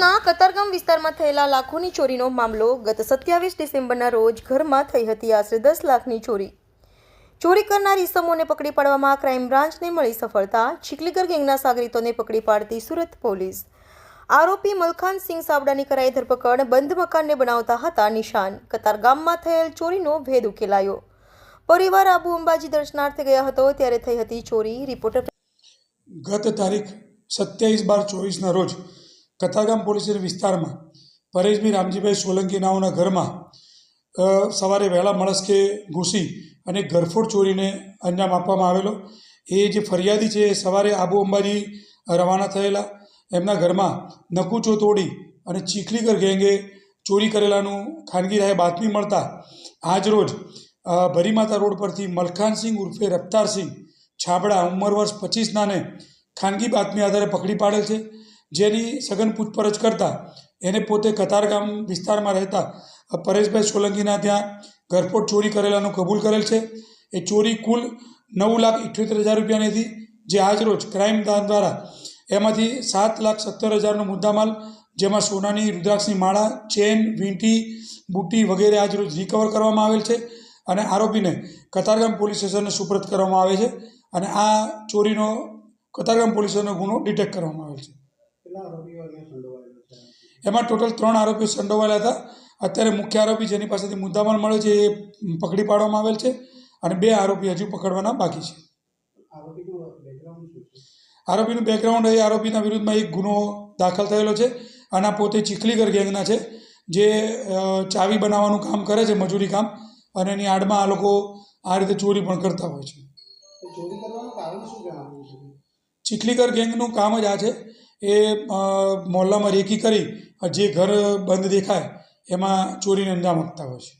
કતારગામ વિસ્તારમાં થયેલા લાખોની ચોરીનો મામલો ગત સત્યાવીસ ડિસેમ્બરના રોજ ઘરમાં થઈ હતી. આશરે દસ લાખની ચોરી. ચોરી કરનાર ઇસમોને પકડી પાડવામાં ક્રાઇમ બ્રાન્ચને મળી સફળતા. છીકલીગર ગેંગના સાગરીતોને પકડી પાડતી સુરત પોલીસ. આરોપી મલખાન સિંહ સાવડાની કરાઈ ધરપકડ, બંધ મકાનને બનાવતા હતા નિશાન. કતારગામમાં થયેલ ચોરીનો ભેદ ઉકેલાયો. પરિવાર આબુ અંબાજી દર્શનાર્થે ગયા હતો, ત્યારે થઈ હતી ચોરી. રિપોર્ટર ગત તારીખ સત્યાવીસ બાર ચોવીસના રોજ કતારગામ પોલીસના વિસ્તારમાં પરેશભાઈ રામજીભાઈ સોલંકી નાઓના ઘરમાં સવારે વહેલા મળસ્કે ઘૂસી અને ઘરફોડ ચોરીને અંજામ આપવામાં આવેલો. એ જે ફરિયાદી છે એ સવારે આબુ અંબાજી રવાના થયેલા. એમના ઘરમાં નકુચો તોડી અને ચીખલીગર ગેંગે ચોરી કરેલાનું ખાનગી રાહે બાતમી મળતા આજરોજ ભરીમાતા રોડ પરથી મલખાનસિંહ ઉર્ફે રફતારસિંહ છાબડા ઉંમર વર્ષ પચીસનાને ખાનગી બાતમી આધારે પકડી પાડેલ છે. જેની સઘન પૂછપરછ કરતાં એને પોતે કતારગામ વિસ્તારમાં રહેતા પરેશભાઈ સોલંકીના ત્યાં ઘરફોડ ચોરી કરેલાનું કબૂલ કરેલ છે. એ ચોરી કુલ નવ લાખ ઇઠ્યોતેર હજાર રૂપિયાની હતી, જે આજરોજ ક્રાઇમ દાન દ્વારા એમાંથી સાત લાખ સત્તર હજારનો મુદ્દામાલ, જેમાં સોનાની, રુદ્રાક્ષની માળા, ચેન, વીંટી, બુટ્ટી વગેરે આજરોજ રિકવર કરવામાં આવેલ છે અને આરોપીને કતારગામ પોલીસ સ્ટેશનને સુપ્રત કરવામાં આવે છે અને આ ચોરીનો, કતારગામ પોલીસ સ્ટેશનનો ગુનો ડિટેક્ટ કરવામાં આવેલ છે. એમાં ટોટલ ત્રણ આરોપીઓ સંડોવાયેલા હતા. અત્યારે મુખ્ય આરોપી જેની પાસેથી મુદ્દામાલ મળ્યો છે એ પકડી પાડવામાં આવેલ છે અને બે આરોપી હજુ પકડવાના બાકી છે. આરોપીનું બેકગ્રાઉન્ડ એ આરોપીના વિરુદ્ધમાં એક ગુનો દાખલ થયેલો છે અને આ પોતે ચીખલીગર ગેંગના છે જે ચાવી બનાવવાનું કામ કરે છે મજૂરી કામ અને એની આડમાં આ લોકો આ રીતે ચોરી પણ કરતા હોય છે? ચીખલીગર ગેંગનું કામ જ આ છે એ મહોલ્લામાં રેકી કરી જે ઘર બંધ દેખાય એમાં ચોરીને અંજામ આપતા હોય છે.